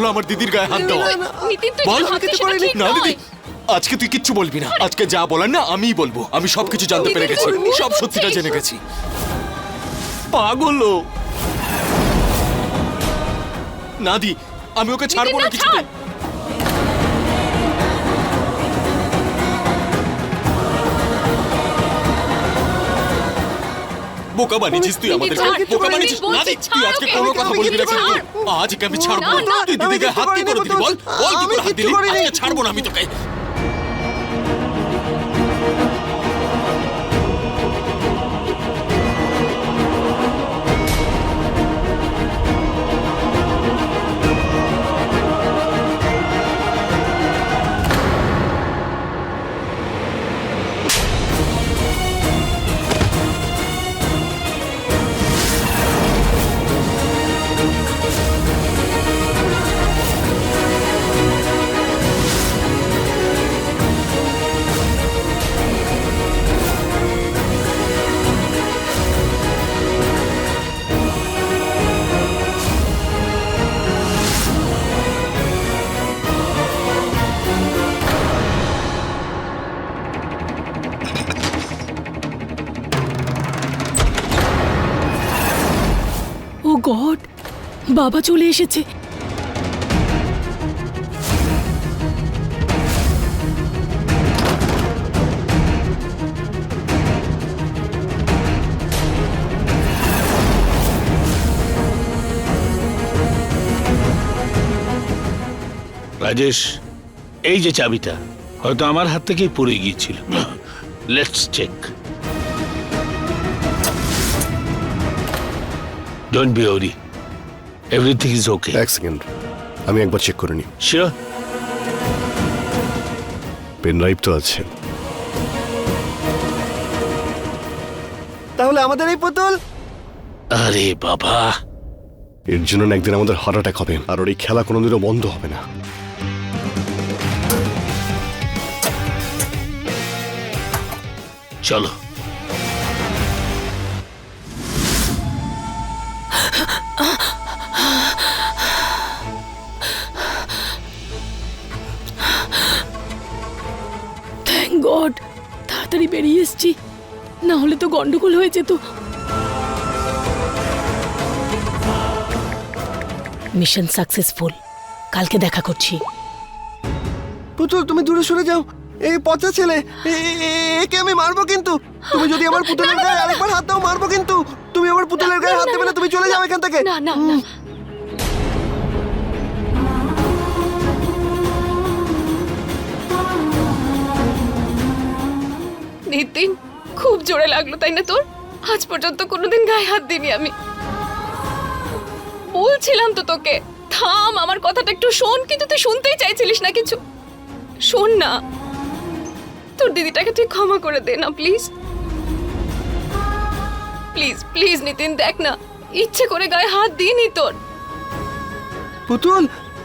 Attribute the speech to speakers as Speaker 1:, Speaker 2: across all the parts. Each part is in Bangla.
Speaker 1: হলো আমার দিদির গায়ে হাত দেওয়া।
Speaker 2: নিতিন তুই
Speaker 1: বল। না দিদি। আজকে তুই কিচ্ছু বলবি না। আজকে যা বলার না আমিই বলব। আমি সবকিছু জানতে পেরে গেছি। সব সত্যিটা জেনে গেছি। পাগল। না দি আমি ওকে ছাড়বো না, কিছু বোকা বানিয়েছিস তুই আমাদের বোকা বানিয়েছিস? না দি তুই আজকে কোনো কথা
Speaker 2: বলে
Speaker 1: বলবি না কিন্তু আজকে আমি ছাড়বো।
Speaker 2: না,
Speaker 1: তুই দিদিকে হাত কি করে দিলি বল। বল কি করে হাত দিলি আজকে ছাড়বো না আমি তোকে।
Speaker 3: বাবা চলে এসেছে।
Speaker 4: রাজেশ, এই যে চাবিটা, হয়তো আমার হাত থেকেই পড়ে গিয়েছিল। Let's check don't be worry everything is okay
Speaker 5: এক সেকেন্ড। আমি একবার চেক করে নিই।
Speaker 4: শিওর
Speaker 5: পেন ড্রাইভ তো আছে।
Speaker 6: তাহলে আমাদের এই পুতুল?
Speaker 4: আরে বাবা।
Speaker 5: এর জন্য না একদিন আমাদের হার্ট অ্যাটাক হবে। আর ওর এই খেলা কোনোদিনও বন্ধ হবে না।
Speaker 4: চলো।
Speaker 3: বেরিয়ে এসছি। না হলে তো গন্ডগোল হয়ে যেত। মিশন সাকসেসফুল কালকে দেখা করছি।
Speaker 6: পুতুল তুমি দূরে সরে যাও। এই পচা ছেলে একে আমি মারবো কিন্তু। তুমি যদি আমার পুতুলের গায়ে আরেকবার হাত দাও মারবো কিন্তু। তুমি আমার পুতুলের গায়ে হাত দেবে না তুমি চলে যাও এখান থেকে।
Speaker 2: না না না। নিতিন খুব জোরে লাগল, তাই না তোর? আজ পর্যন্ত কোনোদিন গায়ে হাত দিইনি আমি। বলছিলাম তো তোকে, থাম, আমার কথাটা একটু শোন, কিন্তু তুই শুনতেই চাইছিলিস না কিছু। শোন না, তোর দিদিটাকে তুই ক্ষমা করে দে না, প্লিজ। প্লিজ প্লিজ নিতিন, দেখ না, ইচ্ছে করে গায়ে হাত দিইনি তোর।
Speaker 6: পুতুল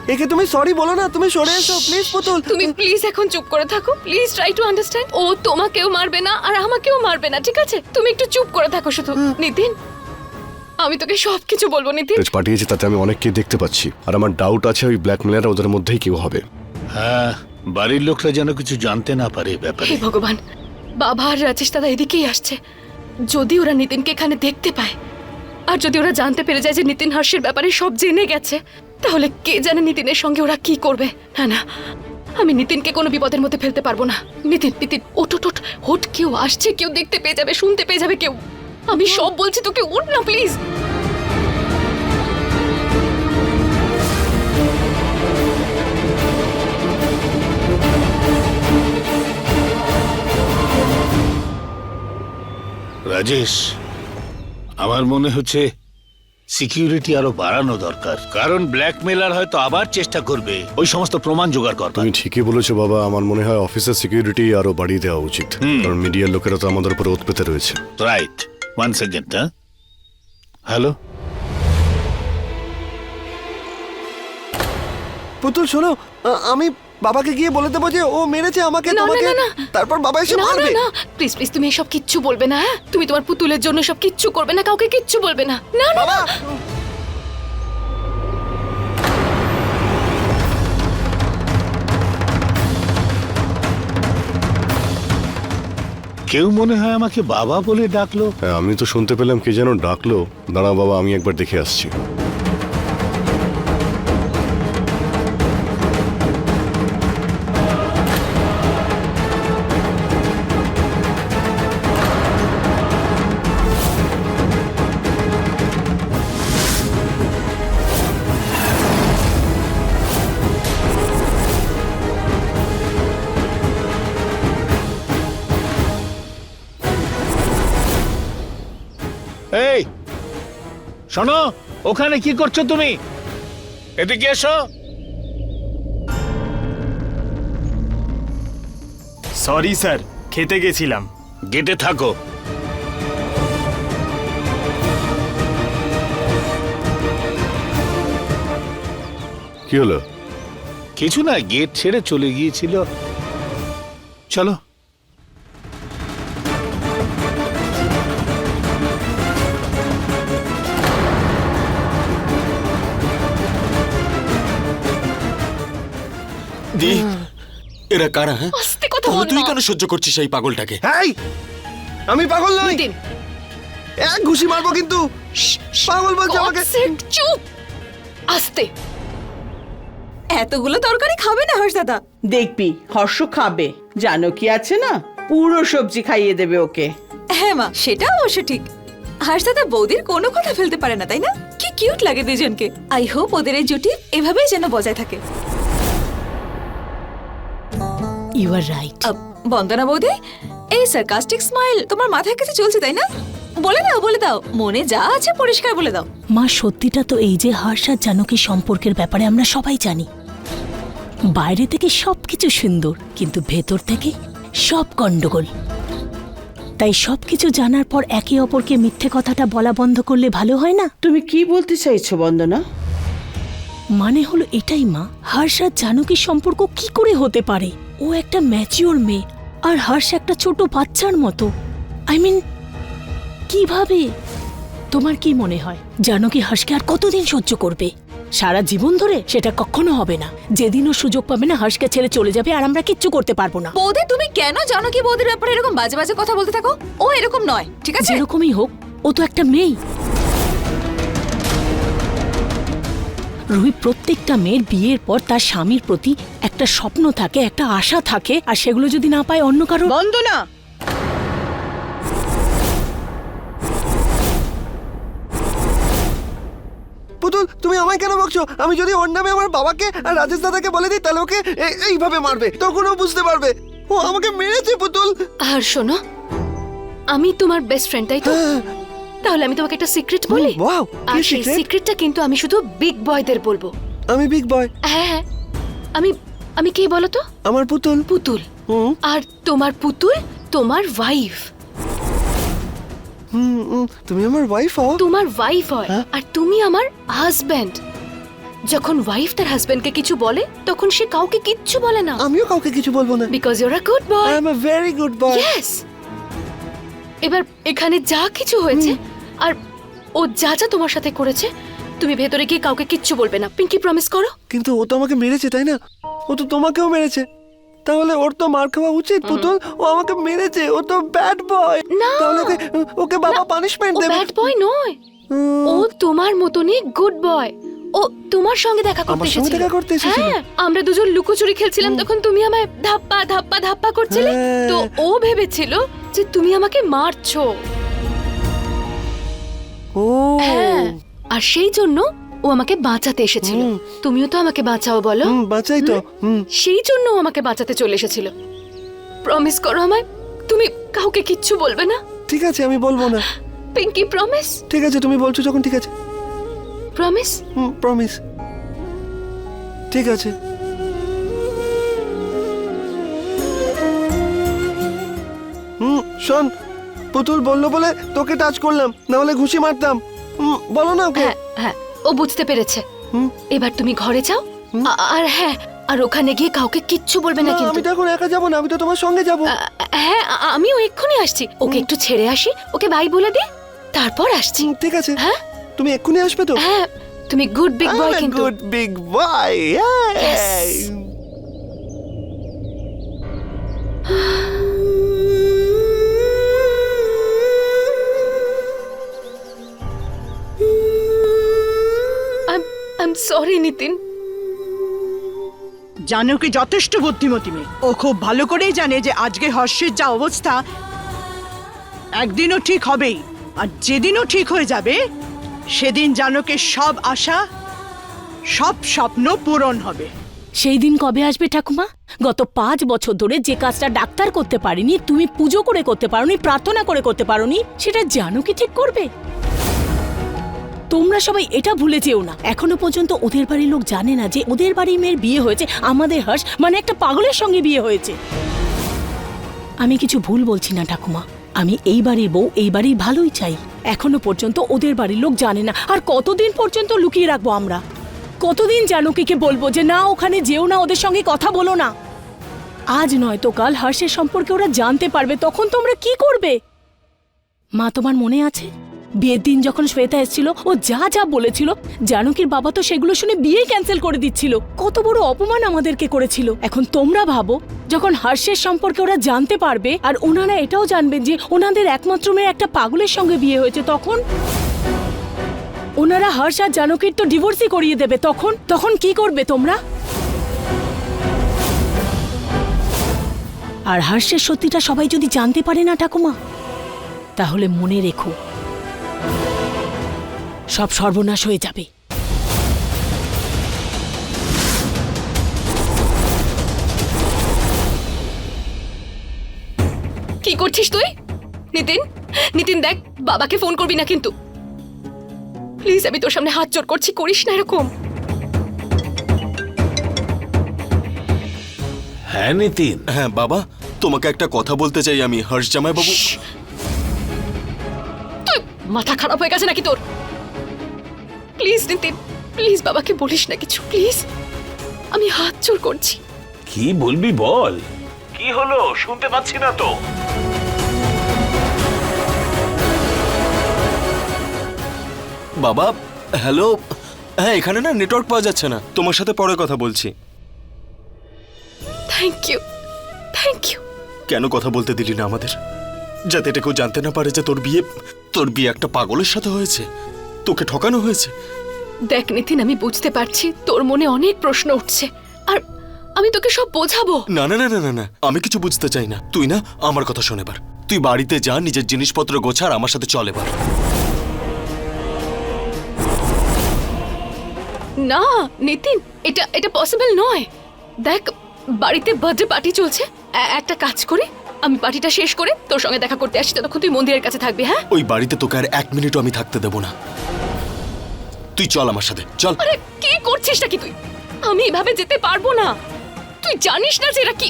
Speaker 6: একে তুমি সরি বলো না, তুমি সরে এসো প্লিজ পুতুল
Speaker 2: তুমি প্লিজ এখন চুপ করে থাকো প্লিজ ট্রাই টু আন্ডারস্ট্যান্ড ও তোমাকেও মারবে না আর আমাকেও মারবে না ঠিক আছে তুমি একটু চুপ করে থাকো শুধু নিতিন আমি তোকে সবকিছু বলব নিতিন
Speaker 5: তেজ পাঠিয়েছে তাতে আমি অনেককেই দেখতে পাচ্ছি আর আমার ডাউট আছে ওই ব্ল্যাকমেলাররা ওদের মধ্যেই কেউ হবে
Speaker 4: হ্যাঁ বাড়ির লোকরা যেন কিছু জানতে না পারে ব্যাপারে
Speaker 2: হে ভগবান বাবা আর রাজেশ দাদা এদিকেই আসছে যদি ওরা নিতিনকে এখানে দেখতে পায় আর যদি ওরা জানতে পেরে যায় যে নিতিন হর্ষের ব্যাপারে সব জেনে গেছে তাহলে কে জানে নিতিনের সঙ্গে ওরা কি করবে? না না। আমি নিতিনকে কোনো বিপদের মধ্যে ফেলতে পারব না। নিতিন নিতিন ওটোটোট হোট, কেউ আসছে, কেউ দেখতে পেয়ে যাবে, শুনতে পেয়ে যাবে কেউ। আমি সব বলছি, তোকে উঠ না, প্লিজ।
Speaker 4: রাজেশ, আমার মনে হচ্ছে সিকিউরিটি আরও বাড়ানো দরকার। কারণ ব্ল্যাকমেলার হয়তো আবার চেষ্টা করবে ওই সমস্ত প্রমাণ জোগাড় করবে
Speaker 5: তুমি ঠিকই বলেছ বাবা আমার মনে হয় অফিসের সিকিউরিটি আরও বাড়িয়ে দেওয়া উচিত। কারণ মিডিয়ার লোকেরা তো আমাদের উপরে উৎপেতে রয়েছে।
Speaker 4: রাইট ওয়ান সেকেন্ড হ্যাঁ হ্যালো
Speaker 6: পুতুল শোনো আমি বাবাকে গিয়ে বলে দেবো যে ও মেরেছে আমাকে
Speaker 2: না, না,
Speaker 6: তোমাকে।
Speaker 2: না, না।
Speaker 6: তারপর বাবা এসে
Speaker 2: না না
Speaker 6: মারবে।
Speaker 2: না। প্লিজ প্লিজ তুমি এসব কিচ্ছু বলবে না হ্যাঁ? তুমি তোমার পুতুলের জন্য সব কিচ্ছু করবে না কাউকে কিচ্ছু বলবে না। না না
Speaker 6: বাবা!
Speaker 4: কেউ মনে হয় আমাকে বাবা বলে ডাকলো?
Speaker 5: হ্যাঁ আমি তো শুনতে পেলাম কে যেন ডাকলো। দাঁড়া বাবা আমি একবার দেখে আসছি।
Speaker 4: এই শোনো ওখানে কি করছ তুমি? এদিকে এসো।
Speaker 7: সরি স্যার খেতে গেছিলাম।
Speaker 4: গেটে থাকো।
Speaker 5: কি হলো?
Speaker 4: কিছু না গেট ছেড়ে চলে গিয়েছিল। চলো
Speaker 1: এরা কারা হ্যাঁ?
Speaker 2: আস্তে কথা বল
Speaker 1: তুই কেন সহ্য করছিস এই পাগলটাকে?
Speaker 6: এই আমি পাগল নই।
Speaker 2: নিতিন
Speaker 6: এক ঘুষি মারবো কিন্তু পাগল বলছে আমাকে।
Speaker 2: চুপ। আস্তে।
Speaker 8: এতগুলো তরকারি খাবে না হর্ষ দাদা?
Speaker 9: দেখবি হর্ষ খাবে। জানো কি আছে না? পুরো সবজি খাইয়ে দেবে ওকে।
Speaker 8: হ্যাঁ মা সেটা অবশ্য ঠিক। হর্ষ দাদা বৌদির কোনো কথা ফেলতে পারে না তাই না? কি কিউট লাগে দুজনকে। আই হোপ ওদের এই জুটি এভাবেই যেন বজায় থাকে।
Speaker 3: ইউ আর রাইট
Speaker 8: বন্দনা বৌদি এই সার্কাস্টিক স্মাইল তোমার মাথায় কাছে চলছে তাই না? বলে দাও বলে দাও। মনে যা আছে পরিষ্কার বলে দাও।
Speaker 3: মা সত্যিটা তো এই যে হর্ষ আর জানকী সম্পর্কের ব্যাপারে আমরা সবাই জানি। বাইরে থেকে সবকিছু সুন্দর কিন্তু ভেতর থেকে সব গন্ডগোল। তাই সবকিছু জানার পর একে অপরকে মিথ্যে কথাটা বলা বন্ধ করলে ভালো হয় না?
Speaker 9: তুমি কি বলতে চাইছো বন্দনা?
Speaker 3: মানে হলো এটাই মা। হর্ষ আর জানকীর সম্পর্ক কি করে হতে পারে? ও একটা ম্যাচিওর মেয়ে আর হর্ষ একটা ছোট বাচ্চার মতো। আই মিন কীভাবে? তোমার কি মনে হয় জানো কি হর্ষকে আর কতদিন সহ্য করবে? সারা জীবন ধরে সেটা কখনো হবে না। যেদিনও সুযোগ পাবে না হর্ষকে ছেড়ে চলে যাবে আর আমরা কিচ্ছু করতে পারব না।
Speaker 8: বৌদি তুমি কেন জানো কি বৌদির ব্যাপারে এরকম বাজে বাজে কথা বলতে থাকো? ও এরকম নয় ঠিক আছে?
Speaker 3: এরকমই হোক ও তো একটা মেয়ে। রুহি প্রত্যেকটা মেয়ের বিয়ের পর তার স্বামীর প্রতি একটা স্বপ্ন থাকে একটা আশা থাকে আর সেগুলো যদি না পায় অন্য কারও
Speaker 9: বন্দনা!
Speaker 6: পুতুল তুমি আমায় কেন বকছো? আমি যদি ওর নামে আমার বাবাকে আর রাজেশ দাদাকে বলে দিই তাহলে ওকে এইভাবে মারবে। তখন ও বুঝতে পারবে। ও আমাকে মেরেছে পুতুল!
Speaker 2: আর শোনো আমি তোমার বেস্ট ফ্রেন্ড তাই তো? তাহলে আমি তোমাকে একটা সিক্রেট বলি?
Speaker 6: ওয়াও
Speaker 2: আর
Speaker 6: কি
Speaker 2: সেই
Speaker 6: সিক্রেট
Speaker 2: সিক্রেটটা কিন্তু আমি শুধু বিগ বয়দের বলব।
Speaker 6: আমি বিগ বয়
Speaker 2: হ্যাঁ হ্যাঁ। আমি আমি কে বলো তো?
Speaker 6: আমার পুতুল।
Speaker 2: পুতুল।
Speaker 6: হুম।
Speaker 2: আর তোমার পুতুল? তোমার ওয়াইফ
Speaker 6: হুম হুম, তুমি আমার ওয়াইফ হও।
Speaker 2: তোমার ওয়াইফ হয়।
Speaker 6: হ্যাঁ?
Speaker 2: আর তুমি আমার হাজব্যান্ড যখন ওয়াইফ তার হাজব্যান্ডকে কিছু বলে তখন সে কাউকে কিচ্ছু বলে না।
Speaker 6: আমিও কাউকে কিছু বলব না।
Speaker 2: Because your a good boy
Speaker 6: I am a very good boy
Speaker 2: yes এবার এখানে যা কিছু হয়েছে আর ও যা যা তোমার সাথে করেছে তুমি ভেতরে গিয়ে কাউকে কিচ্ছু বলবে না। পিঙ্কি প্রমিস করো।
Speaker 6: কিন্তু ও তো আমাকে মেরেছে তাই না? ও তো তোমাকেও মেরেছে। তাহলে ওর তো মার খাওয়া উচিত পুতুল। ও আমাকে মেরেছে ও তো ব্যাড বয়
Speaker 2: না।
Speaker 6: তাহলে ওকে ওকে বাবা পানিশমেন্ট দেবে।
Speaker 2: ব্যাড বয় নয়। ও তোমার মতনই গুড বয় ও তোমার সঙ্গে দেখা করতে এসেছিল।
Speaker 6: দেখা করতে এসেছিল?
Speaker 2: হ্যাঁ আমরা দুজন লুকোচুরি খেলছিলাম তখন তুমি আমায় ধাপ্পা ধাপ্পা ধাপ্পা করছিলে।
Speaker 6: হ্যাঁ।
Speaker 2: তো ও ভেবেছিল যে তুমি আমাকে মারছো।
Speaker 6: ও।
Speaker 2: হ্যাঁ আর সেই জন্য ও আমাকে বাঁচাতে এসেছিল। তুমিও তো আমাকে বাঁচাও বলো।
Speaker 6: হুম বাঁচাই তো হুম?
Speaker 2: সেই জন্য ও আমাকে বাঁচাতে চলে এসেছিল। প্রমিস করো আমায় তুমি কাউকে কিচ্ছু বলবে না?
Speaker 6: ঠিক আছে আমি বলব না।
Speaker 2: পিঙ্কি প্রমিস
Speaker 6: ঠিক আছে তুমি বলছো যখন ঠিক আছে।
Speaker 2: প্রমিস
Speaker 6: হুম প্রমিস ঠিক আছে। হুম শোন পুতুল বলল বলে তোকে টাচ করলাম না হলে ঘুষি মারতাম। বলো না ওকে।
Speaker 2: হ্যাঁ হ্যাঁ ও বুঝতে পেরেছে। এবার তুমি ঘরে যাও। আর হ্যাঁ আর ওখানে গিয়ে কাউকে কিচ্ছু বলবে না কিন্তু।
Speaker 6: আমি তো এখন একা যাব না আমি তো তোমার সঙ্গে যাব।
Speaker 2: হ্যাঁ আ- আমিও এক্ষুনি আসছি। ওকে একটু ছেড়ে আসি ওকে বাই বলে দি তারপর আসছি।
Speaker 6: ঠিক আছে।
Speaker 2: হ্যাঁ?
Speaker 6: তুমি এক্ষুনি আসবে তো?
Speaker 2: হ্যাঁ তুমি গুড বিগ বয় কিন্তু।
Speaker 6: Good big boy
Speaker 2: Yes. Sorry Nitin
Speaker 10: Janaki যথেষ্ট বুদ্ধিমতী মেয়ে। ও খুব ভালো করেই জানে যে আজকে হর্ষের যা অবস্থা একদিনও ঠিক হবেই। আর যেদিনও ঠিক হয়ে যাবে সেদিন জানকের সব আশা সব স্বপ্ন পূরণ হবে।
Speaker 3: সেই দিন কবে আসবে ঠাকুমা? গত পাঁচ বছর ধরে যে কাজটা ডাক্তার করতে পারেনি তুমি পুজো করে করতে পারোনি প্রার্থনা করে করতে পারোনি সেটা জানো কি ঠিক করবে? তোমরা সবাই এটা ভুলে যেও না। এখনও পর্যন্ত ওদের বাড়ির লোক জানে না যে ওদের বাড়ির মেয়ের বিয়ে হয়েছে, আমাদের হর্ষ মানে একটা পাগলের সঙ্গে বিয়ে হয়েছে। আমি কিছু ভুল বলছি না, ঠাকুমা। আমি এই বাড়ির বউ, এই বাড়ির ভালোই চাই। এখনও পর্যন্ত ওদের বাড়ির লোক জানে না। আর কতদিন পর্যন্ত লুকিয়ে রাখব আমরা? কতদিন জানকীকে বলব যে, না, ওখানে যেও না, ওদের সঙ্গে কথা বলো না আজ নয় তো কাল হর্ষের সম্পর্কে ওরা জানতে পারবে, তখন তোমরা কি করবে? মা, তোমার মনে আছে? বিয়ের দিন যখন শ্বেতা এসেছিল, ও যা যা বলেছিল, জানকীর বাবা তো সেগুলো শুনে বিয়েই ক্যান্সেল করে দিচ্ছিল। কত বড় অপমান আমাদেরকে করেছিল। এখন তোমরা ভাবো, যখন হর্ষের সম্পর্কে ওরা জানতে পারবে, আর ওনারা এটাও জানবেন যে ওনাদের একমাত্র মেয়ে একটা পাগলের সঙ্গে বিয়ে হয়েছে, তখন ওনারা হর্ষ আর জানকীর তো ডিভোর্সই করিয়ে দেবে, তখন? তখন কি করবে তোমরা? আর হর্ষের সত্যিটা সবাই যদি জানতে পারে না, ঠাকুমা, তাহলে মনে রেখো সব সর্বনাশ হয়ে যাবে।
Speaker 2: কি করছিস তুই? নিতিন নিতিন দেখ বাবাকে ফোন করবি না কিন্তু। প্লিজ আমি তোর সামনে হাত জোর করছি করিস না এরকম।
Speaker 4: হ্যাঁ নিতিন।
Speaker 1: হ্যাঁ বাবা তোমাকে একটা কথা বলতে চাই আমি হর্ষ জামাই বাবু
Speaker 2: মাথা খারাপ হয়ে গেছে নাকি তোর? প্লিজ নিতিন প্লিজ বাবাকে বলিস না কিছু প্লিজ আমি হাত জোর করছি।
Speaker 4: কি বলবি বল? কি হলো? শুনতে পাচ্ছি না তো।
Speaker 1: বাবা হ্যালো হ্যাঁ এখানে না নেটওয়ার্ক পাওয়া যাচ্ছে না। তোমার সাথে পরে কথা বলছি।
Speaker 2: থ্যাংক ইউ থ্যাংক ইউ
Speaker 1: কেন কথা বলতে দিলি না আমাদের? যাতে এটা কেউ জানতে না পারে যে তোর বিয়ে তোর বিয়ে একটা পাগলের সাথে হয়েছে। তোকে ঠকানো হয়েছে।
Speaker 2: দেখ নিতিন আমি বুঝতে পারছি তোর মনে অনেক প্রশ্ন উঠছে। আর আমি তোকে সব বোঝাবো।
Speaker 1: না না না না না না আমি কিছু বুঝতে চাই না। তুই না আমার কথা শোন এবার। তুই বাড়িতে যা নিজের জিনিসপত্র গোছার আমার সাথে চল এবার।
Speaker 2: না নিতিন এটা এটা পসিবল নয়। দেখ বাড়িতে বার্থডে পার্টি চলছে। একটা কাজ করি। আমি পার্টিটা শেষ করে তোর সঙ্গে দেখা করতে আসছি ততক্ষণ তুই মন্দিরের কাছে থাকবি হ্যাঁ?
Speaker 1: ওই বাড়িতে তোকে আর এক মিনিটও আমি থাকতে দেবো না। তুই চল আমার সাথে চল।
Speaker 2: আরে কি করছিস নাকি তুই? আমি এভাবে যেতে পারব না। তুই জানিস না যে এরা কি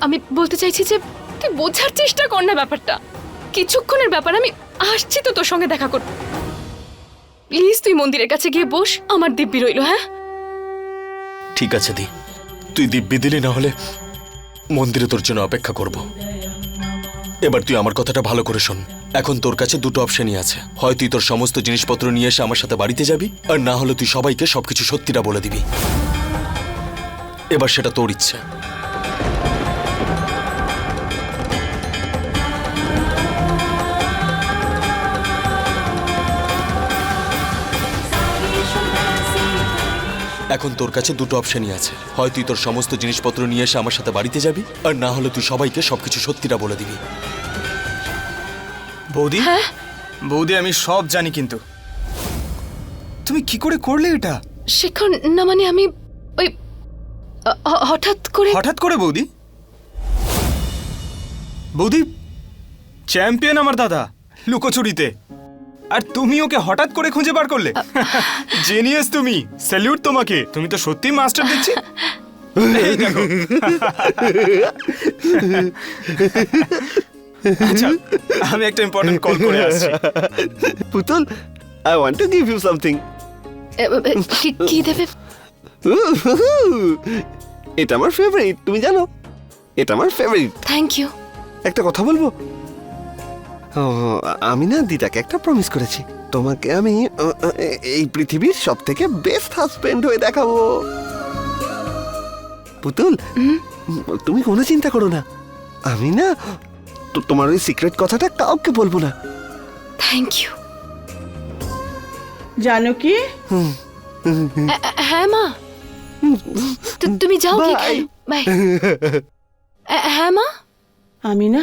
Speaker 2: আমি বলতে চাইছি যে তুই বোঝার চেষ্টা কর না ব্যাপারটা। কিছুক্ষণের ব্যাপার আমি আসছি তো তোর সঙ্গে দেখা করতে। প্লিজ তুই মন্দিরের কাছে গিয়ে বস আমার দিব্যি রইল হ্যাঁ?
Speaker 1: ঠিক আছে দি। তুই দিব্যি দিলি, না হলে মন্দিরে তোর জন্য অপেক্ষা করব। এবার তুই আমার কথাটা ভালো করে শোন। এখন তোর কাছে দুটো অপশনই আছে। হয় তুই তোর সমস্ত জিনিসপত্র নিয়ে এসে আমার সাথে বাড়িতে যাবি, আর না হলে তুই সবাইকে সবকিছু সত্যিটা বলে দিবি। এবার সেটা তোর ইচ্ছে। এখন তোর কাছে দুটো অপশনই আছে। হয় তুই তোর সমস্ত জিনিসপত্র নিয়ে এসে আমার সাথে বাড়িতে যাবি আর না হলে তুই সবাইকে সবকিছু সত্যিটা বলে দিবি।
Speaker 7: বৌদি?
Speaker 2: হ্যাঁ?
Speaker 7: বৌদি আমি সব জানি কিন্তু। তুমি কি করে করলে এটা?
Speaker 2: শেখর না মানে আমি ওই হঠাৎ করে
Speaker 7: হঠাৎ করে বৌদি? বৌদি চ্যাম্পিয়ন আমার দাদা লুকোচুরিতে। আর তুমি ওকে হঠাৎ করে খুঁজে বার করলে? জেনিয়াস তুমি। স্যালিউট তোমাকে। তুমি তো সত্যি মাস্টার। আচ্ছা আমি একটা ইম্পর্টেন্ট কল করে আসছি।
Speaker 6: Putul I want to give you something
Speaker 2: কি- কি দেবে?
Speaker 6: এটা আমার ফেভারিট তুমি জানো? এটা আমার ফেভারিট
Speaker 2: থ্যাংক ইউ
Speaker 6: একটা কথা বলব? আমি না দিদাকে একটা প্রমিস করেছি। তোমাকে আমি এই পৃথিবীর সব থেকে বেস্ট হাজবেন্ড হয়ে দেখাবো। পুতুল তুমি কোনো চিন্তা করো না। আমি না তো তোমার ওই সিক্রেট কথাটা কাউকে বলব না।
Speaker 2: থ্যাংক ইউ
Speaker 9: জানো কি?
Speaker 2: হ্যাঁ মা। তুমি যাও কি. বাই হ্যাঁ মা?
Speaker 9: আমি না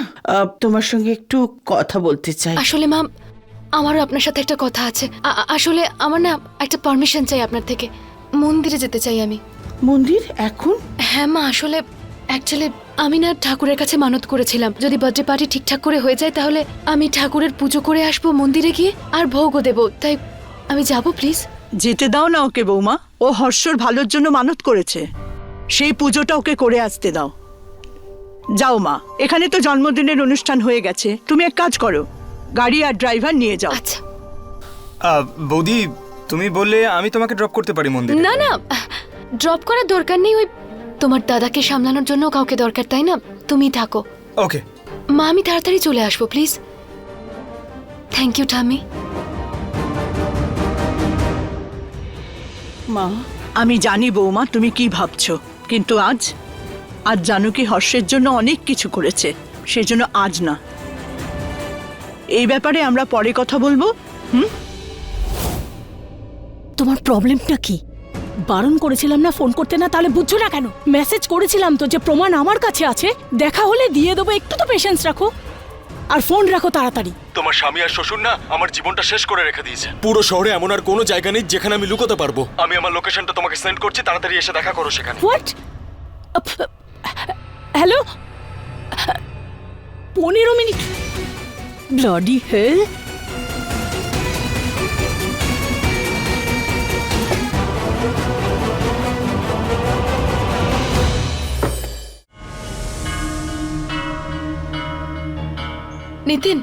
Speaker 9: তোমার সঙ্গে একটু কথা বলতে চাই।
Speaker 2: আসলে মা আমারও আপনার সাথে একটা কথা আছে। আসলে আমার না একটা পারমিশন চাই আপনার থেকে। মন্দিরে যেতে চাই আমি।
Speaker 9: মন্দির? এখন?
Speaker 2: হ্যাঁ মা আসলে অ্যাকচুয়ালি আমি না ঠাকুরের কাছে মানত করেছিলাম। যদি বার্থডে পার্টি ঠিকঠাক করে হয়ে যায় তাহলে আমি ঠাকুরের পুজো করে আসব মন্দিরে গিয়ে আর ভোগও দেবো। তাই আমি যাব প্লিজ
Speaker 10: যেতে দাও না ওকে বৌমা। ও হর্ষর ভালোর জন্য মানত করেছে। সেই পুজোটা ওকে করে আসতে দাও। যাও মা এখানে তো জন্মদিনের অনুষ্ঠান হয়ে গেছে। তুমি এক কাজ করো গাড়ি আর ড্রাইভার নিয়ে যাও।
Speaker 2: আচ্ছা।
Speaker 7: বৌদি তুমি বললে আমি তোমাকে ড্রপ করতে পারি মন্দিরে।
Speaker 2: না না ড্রপ করার দরকার নেই ওই তোমার দাদাকে সামলানোর জন্য কাউকে দরকার তাই না? তুমি থাকো।
Speaker 7: ওকে
Speaker 2: মা আমি তাড়াতাড়ি চলে আসব প্লিজ থ্যাংক ইউ ঠামি
Speaker 9: মা
Speaker 10: আমি জানি বৌমা তুমি কি ভাবছ কিন্তু আজ আজ জানকী হর্ষের জন্য অনেক কিছু করেছে সেজন্য আজ না। এই ব্যাপারে আমরা পরে কথা বলব হুম?
Speaker 3: তোমার প্রবলেমটা কি? বারণ করেছিলাম না ফোন করতে না তাহলে বুঝছ না কেন? মেসেজ করেছিলাম তো যে প্রমাণ আমার কাছে আছে দেখা হলে দিয়ে দেবো একটু তো পেশেন্স রাখো। আর ফোন রাখো তাড়াতাড়ি।
Speaker 1: তোমার স্বামী আর শ্বশুর না আমার জীবনটা শেষ করে রেখে দিয়েছে। পুরো শহরে এমন আর কোনো জায়গা নেই যেখানে আমি লুকোতে পারব। আমি আমার লোকেশনটা তোমাকে সেন্ড করছি তাড়াতাড়ি এসে দেখা করো সেখানে।
Speaker 3: হোয়াট হ্যালো পনেরো মিনিট ব্লাডি হেল
Speaker 2: নিতিন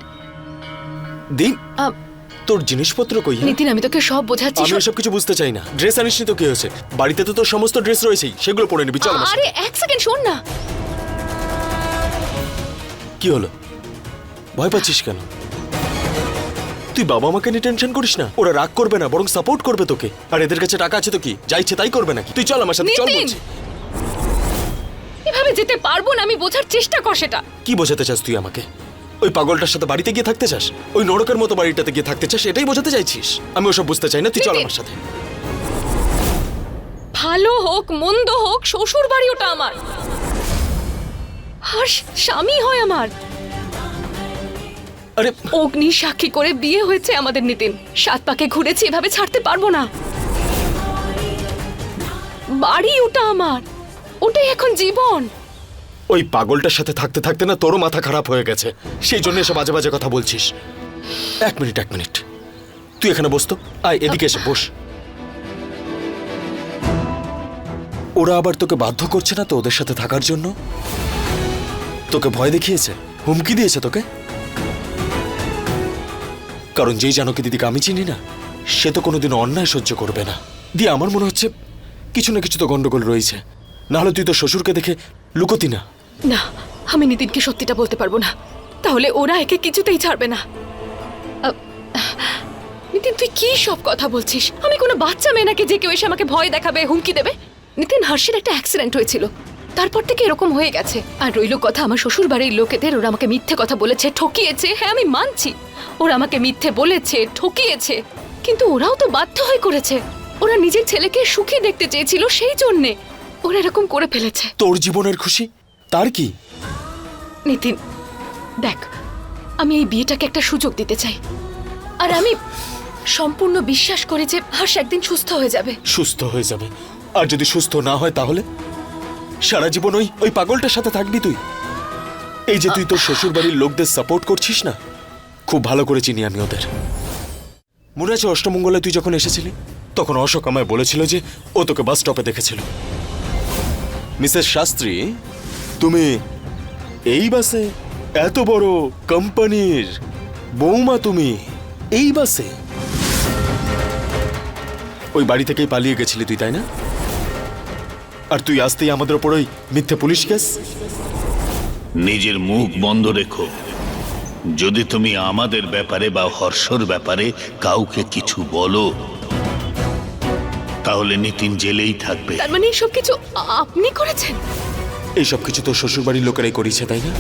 Speaker 1: দিন
Speaker 2: আম,
Speaker 1: তোর জিনিসপত্র কই হ্যাঁ?
Speaker 2: নিতিন আমি তোকে সব বোঝাচ্ছি
Speaker 1: আমি এসব কিছু বুঝতে চাই না। ড্রেস আনিসনি তো কি হয়েছে? বাড়িতে তো তোর সমস্ত ড্রেস রয়েছেই সেগুলো পরে নিবি চল
Speaker 2: আরে এক সেকেন্ড শোন না।
Speaker 1: কি হলো? ভয় পাচ্ছিস কেন? তুই বাবা মাকে নিয়ে টেনশন করিস না ওরা রাগ করবে না বরং সাপোর্ট করবে তোকে। আর এদের কাছে টাকা আছে তো কি? যা ইচ্ছে তাই করবে নাকি? তুই চল আমার সাথে চল বলছি।
Speaker 2: এভাবে যেতে পারব না আমি বোঝার চেষ্টা কর সেটা।
Speaker 1: কি বোঝাতে চাস তুই আমাকে? ওই পাগলটার সাথে বাড়িতে গিয়ে থাকতে চাস? ওই নরকের মতো বাড়িটাতে গিয়ে থাকতে চাস এটাই বোঝাতে চাইছিস? আমি ওসব বুঝতে চাই না তুই চল আমার সাথে।
Speaker 2: ভালো হোক মন্দ হোক শ্বশুর বাড়ি ওটা আমার। আর স্বামী হয় আমার।
Speaker 1: আরে
Speaker 2: অগ্নি সাক্ষী করে বিয়ে হয়েছে আমাদের নিতিন। সাত পাকে ঘুরেছি এভাবে ছাড়তে পারব না। বাড়ি ওটা আমার। ওটাই এখন জীবন।
Speaker 1: ওই পাগলটার সাথে থাকতে থাকতে না তোরও মাথা খারাপ হয়ে গেছে। সেই জন্য এসব বাজে বাজে কথা বলছিস। এক মিনিট এক মিনিট। তুই এখানে বস তো। আয়, এদিকে এসে বস। ওরা আবার তোকে বাধ্য করছে না তো ওদের সাথে থাকার জন্য? তোকে ভয় দেখিয়েছে? হুমকি দিয়েছে তোকে? কারণ যেই জানকে দিদিকে আমি চিনি না, সে তো কোনোদিন অন্যায় সহ্য করবে না। দিয়ে আমার মনে হচ্ছে কিছু না কিছু তো গন্ডগোল রয়েছে। নাহলে তুই তো শ্বশুরকে দেখে লুকোতি না।
Speaker 2: না, আমি নিতিনকে সত্যিটা বলতে পারব না। তাহলে ওরা একে কিছুতেই ছাড়বে না। নিতিন, তুই কি সব কথা বলছিস? আমি কোনো বাচ্চা মেয়ে নাকি যে কেউ এসে আমাকে ভয় দেখাবে, হুমকি দেবে? নিতিন, হর্ষের একটা অ্যাক্সিডেন্ট হয়েছিল। তারপর থেকে এরকম হয়ে গেছে। আর রইল কথা, আমার শ্বশুর বাড়ির লোকেদের, ওরা আমাকে মিথ্যে কথা বলেছে, ঠকিয়েছে। হ্যাঁ আমি মানছি। ওরা আমাকে মিথ্যে বলেছে, ঠকিয়েছে। কিন্তু ওরাও তো বাধ্য হয়ে করেছে। ওরা নিজের ছেলেকে সুখী দেখতে চেয়েছিল, সেই জন্যে। ওরা এরকম করে ফেলেছে।
Speaker 1: তোর জীবনের খুশি? তার কি?
Speaker 2: নিতিন দেখ আমি এই বিয়েটাকে একটা সুযোগ দিতে চাই। আর আমি সম্পূর্ণ বিশ্বাস করি যে হাস একদিন সুস্থ হয়ে যাবে।
Speaker 1: সুস্থ হয়ে যাবে। আর যদি সুস্থ না হয় তাহলে? সারা জীবন ওই ওই পাগলটার সাথে থাকবি তুই। এই যে তুই তোর শ্বশুর বাড়ির লোকদের সাপোর্ট করছিস না? খুব ভালো করে চিনি আমি ওদের। মনে আছে অষ্টমঙ্গলে তুই যখন এসেছিলি? তখন অশোক আমায় বলেছিল যে ও তোকে বাস স্টপে দেখেছিল। মিসেস শাস্ত্রী তুমি এই বাসে এত বড় কোম্পানির বৌমা তুমি এই বাসে? ওই বাড়ি থেকেই পালিয়ে গেছিলি তুই তাই না? আর তুই আসতেই আমাদের ওপর ওই মিথ্যে পুলিশ কেস?
Speaker 4: নিজের মুখ বন্ধ রেখো। যদি তুমি আমাদের ব্যাপারে বা হর্ষর ব্যাপারে কাউকে কিছু বলো তাহলে নিতিন জেলেই থাকবে।
Speaker 2: তার মানে সব কিছু আপনি করেছেন?
Speaker 1: এইসব কিছু তোর শ্বশুরবাড়ির লোকেরাই করিয়েছে তাই না?